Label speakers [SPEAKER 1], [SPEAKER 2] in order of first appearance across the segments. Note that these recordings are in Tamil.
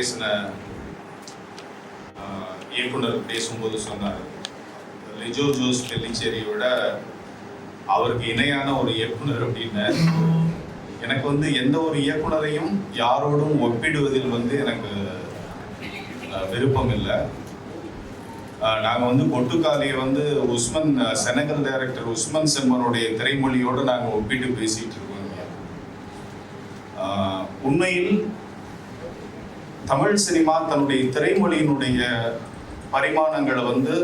[SPEAKER 1] பேசின இயக்குனர் பேசும்போது சொன்னார். லிஜோ ஜோஸ் பெல்லிச்சேரியை விட அவருக்கு இணையான ஒரு இயக்குனர் அப்படின்னு. எனக்கு வந்து எந்த ஒரு இயக்குனரையும் யாரோடும் ஒப்பிடுவதில் வந்து எனக்கு விருப்பம் இல்லை. நாங்கள் வந்து கொட்டுக்காலியை வந்து உஸ்மன் செனகல் டைரக்டர் உஸ்மன் செம்மனுடைய திரைமொழியோடு நாங்கள் ஒப்பிட்டு பேசிகிட்டு இருக்கோம். உண்மையில் தமிழ் சினிமா தன்னுடைய திரைமொழியினுடைய பரிமாணங்களை வந்து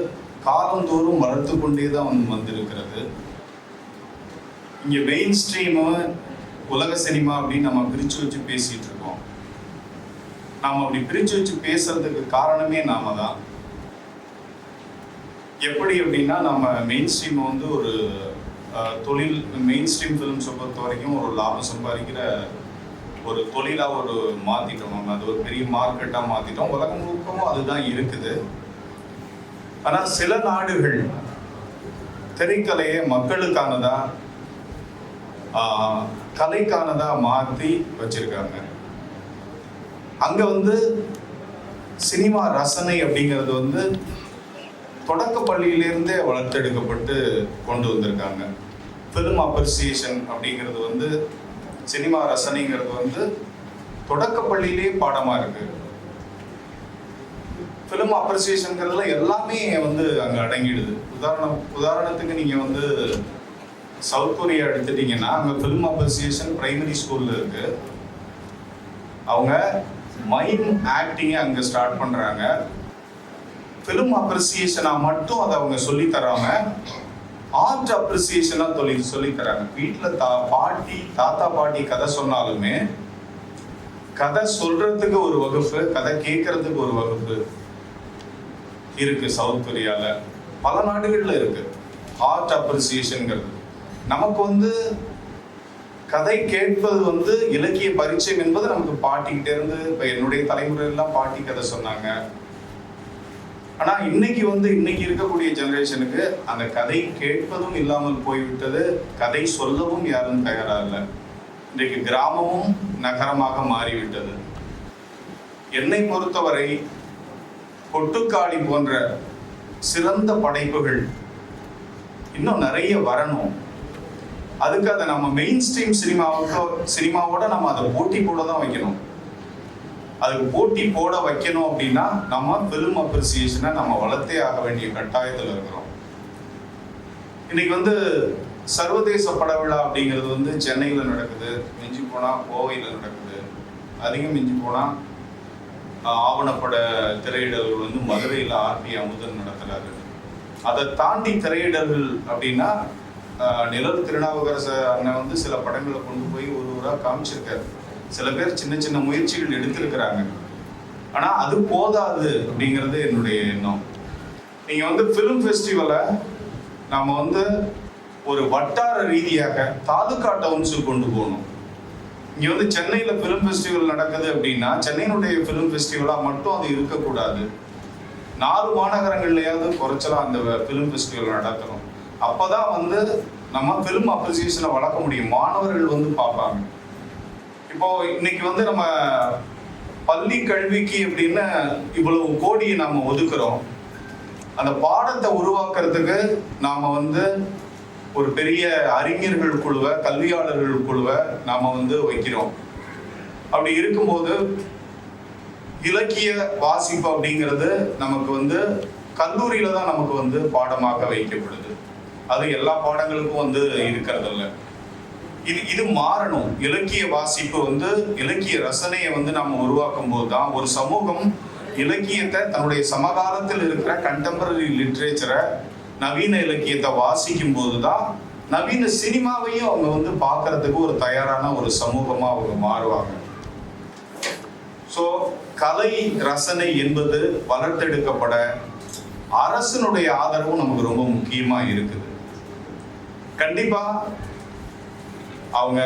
[SPEAKER 1] காலந்தோறும் வளர்த்து கொண்டே தான் வந்து வந்திருக்கிறது. இங்கே மெயின் ஸ்ட்ரீமு உலக சினிமா அப்படின்னு நம்ம பிரிச்சு வச்சு பேசிகிட்டு இருக்கோம். நாம் அப்படி பிரிச்சு வச்சு பேசுறதுக்கு காரணமே நாம தான். எப்படி அப்படின்னா நம்ம மெயின் ஸ்ட்ரீம் வந்து ஒரு தொழில் மெயின் ஸ்ட்ரீம் ஃபிலிம்ஸை பொறுத்த வரைக்கும் ஒரு லாபம் சம்பாதிக்கிற ஒரு தொழிலாக ஒரு மாற்றிட்டோம் நம்ம. அது ஒரு பெரிய மார்க்கெட்டாக மாற்றிட்டோம் உலகம் முழுக்கவும் அதுதான் இருக்குது. ஆனால் சில நாடுகள் திரைக்கலையை மக்களுக்கானதா கலைக்கானதாக கலைக்கானதா வச்சுருக்காங்க வச்சிருக்காங்க. அங்க வந்து சினிமா ரசனை அப்படிங்கிறது வந்து தொடக்க பள்ளியிலேருந்தே வளர்த்தெடுக்கப்பட்டு கொண்டு வந்திருக்காங்க. ஃபிலிம் அப்ரிசியேஷன் அப்படிங்கிறது வந்து சினிமா ரசனைங்கிறது வந்து தொடக்கப்பள்ளியிலே பாடமாக பாடமா இருக்கு. ஃபிலிம் அப்ரிசியேஷன்ங்கிறதுல எல்லாமே வந்து அங்கே அடங்கிடுது. உதாரணம் உதாரணத்துக்கு நீங்கள் வந்து சவுத் கொரியா எடுத்துட்டீங்கன்னா அங்கே ஃபிலிம் அப்ரிசியேஷன் பிரைமரி ஸ்கூலில் இருக்கு. அவங்க மைம் ஆக்டிங்கை அங்கே ஸ்டார்ட் பண்ணுறாங்க ஃபிலிம் அப்ரிசியேஷனாக மட்டும் அதை அவங்க சொல்லி ஆர்ட் அப்ரிசியேஷனா சொல்லி சொல்லி தராங்க வீட்டில் தா பாட்டி தாத்தா பாட்டி கதை சொன்னாலுமே கதை சொல்றதுக்கு ஒரு வகுப்பு கதை கேட்கறதுக்கு ஒரு வகுப்பு இருக்கு சவுத் கொரியால. பல நாடுகள்ல இருக்கு. ஆர்ட் அப்ரிசியேஷன்ங்கிறது நமக்கு வந்து கதை கேட்பது வந்து இலக்கிய பரிச்சயம் என்பது நமக்கு பாட்டிக்கிட்டே இருந்து இப்ப என்னுடைய தலைமுறையெல்லாம் பாட்டி கதை சொன்னாங்க. ஆனா இன்னைக்கு வந்து இன்னைக்கு இருக்கக்கூடிய ஜெனரேஷனுக்கு அந்த கதை கேட்பதும் இல்லாமல் போய்விட்டது கதை சொல்லவும் யாரும் தயாரா இல்லை இன்றைக்கு கிராமமும் நகரமாக மாறிவிட்டது. என்னை பொறுத்தவரை கொட்டுக்காளி போன்ற சிறந்த படைப்புகள் இன்னும் நிறைய வரணும். அதுக்கு அதை நம்ம மெயின் ஸ்ட்ரீம் சினிமாவுக்கு சினிமாவோட நம்ம அதை போட்டி போட தான் வைக்கணும். அதுக்கு போட்டி போட வைக்கணும் அப்படின்னா நம்ம ஃபிலிம் அப்ரிசியேஷனை நம்ம வளர்த்தே ஆக வேண்டிய கட்டாயத்தில் இருக்கிறோம். இன்னைக்கு வந்து சர்வதேச பட விழா அப்படிங்கிறது வந்து சென்னையில் நடக்குது. மிஞ்சி போனால் கோவையில் நடக்குது. அதிகம் மிஞ்சி போனால் ஆவணப்பட திரையிடல்கள் வந்து மதுரையில் ஆர்பி அமுதன் நடத்துறாரு. அதை தாண்டி திரையிடல்கள் அப்படின்னா நிழல் திருநாவுக்கரச அண்ணன் வந்து சில படங்களை கொண்டு போய் ஒரு ஊராக காமிச்சிருக்காரு. சில பேர் சின்ன சின்ன முயற்சிகள் எடுத்திருக்கிறாங்க. ஆனால் அது போதாது அப்படிங்கிறது என்னுடைய எண்ணம். நீங்கள் வந்து ஃபிலிம் ஃபெஸ்டிவலை நம்ம வந்து ஒரு வட்டார ரீதியாக தாலுக்கா டவுன்ஸுக்கு கொண்டு போகணும். இங்கே வந்து சென்னையில் ஃபிலிம் ஃபெஸ்டிவல் நடக்குது அப்படின்னா சென்னையினுடைய ஃபிலிம் ஃபெஸ்டிவலாக மட்டும் அது இருக்கக்கூடாது. நாலு மாநகரங்கள்லையாவது குறைச்சலாக அந்த ஃபிலிம் ஃபெஸ்டிவல் நடத்துகிறோம் அப்போ தான் வந்து நம்ம ஃபிலிம் அப்ரிசியேஷனை வளர்க்க முடியும். மாணவர்கள் வந்து பார்ப்பாங்க. இப்போ இன்னைக்கு வந்து நம்ம பள்ளி கல்விக்கு அப்படின்னு இவ்வளவு கோடியை நாம ஒதுக்குறோம். அந்த பாடத்தை உருவாக்குறதுக்கு நாம வந்து ஒரு பெரிய அறிஞர்கள் குழுவை கல்வியாளர்கள் குழுவை நாம வந்து வைக்கிறோம். அப்படி இருக்கும்போது இலக்கிய வாசிப்பு அப்படிங்கிறது நமக்கு வந்து கல்லூரியில தான் நமக்கு வந்து பாடமாக வைக்கப்படுது. அது எல்லா பாடங்களுக்கும் வந்து இருக்கிறதில்ல. இது இது மாறணும். இலக்கிய வாசிப்பு வந்து இலக்கிய ரசனையை வந்து நம்ம உருவாக்கும் போது தான் ஒரு சமூகம் இலக்கியத்தை தன்னுடைய சமகாலத்தில் இருக்கிற கண்டெம்பரரி லிட்ரேச்சரை நவீன இலக்கியத்தை வாசிக்கும் போது தான் நவீன சினிமாவையும் அவங்க வந்து பார்க்கறதுக்கு ஒரு தயாரான ஒரு சமூகமா அவங்க மாறுவாங்க. ஸோ கலை ரசனை என்பது வளர்த்தெடுக்கப்பட அரசினுடைய ஆதரவும் நமக்கு ரொம்ப முக்கியமா இருக்குது. கண்டிப்பா அவங்க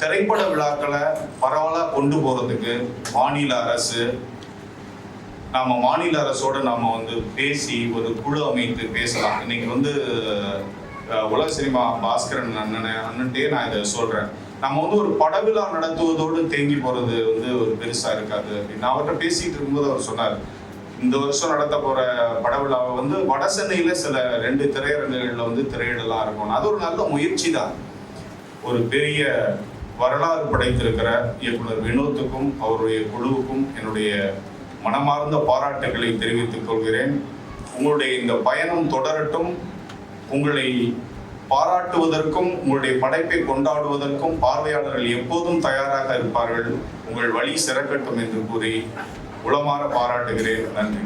[SPEAKER 1] திரைப்பட விழாக்களை பரவலாக கொண்டு போகிறதுக்கு மாநில அரசு நாம் மாநில அரசோட நம்ம வந்து பேசி ஒரு குழு அமைத்து பேசலாம். இன்னைக்கு வந்து உலக சினிமா பாஸ்கரன் அண்ணனை அண்ணன்ட்டே நான் இதை சொல்கிறேன் நம்ம வந்து ஒரு படவிழா நடத்துவதோடு தேங்கி போகிறது வந்து ஒரு பெருசாக இருக்காது அப்படின்னு. அவர்கிட்ட பேசிகிட்டு இருக்கும்போது அவர் சொன்னார். இந்த வருஷம் நடத்த போற படவிழாவை வந்து வட சென்னையில சில ரெண்டு திரையரங்குகள்ல வந்து திரையிடலாம் இருக்கும் அது ஒரு நல்ல முயற்சி தான். ஒரு பெரிய வரலாறு படைத்திருக்கிற இயக்குனர் வினோத்துக்கும் அவருடைய குழுவுக்கும் என்னுடைய மனமார்ந்த பாராட்டுகளை தெரிவித்துக் கொள்கிறேன். உங்களுடைய இந்த பயணம் தொடரட்டும். உங்களை பாராட்டுவதற்கும் உங்களுடைய படைப்பை கொண்டாடுவதற்கும் பார்வையாளர்கள் எப்போதும் தயாராக இருப்பார்கள். உங்கள் வழி சிறக்கட்டும் என்று கூறி உளமாற பாராட்டுகிறேன். நன்றி.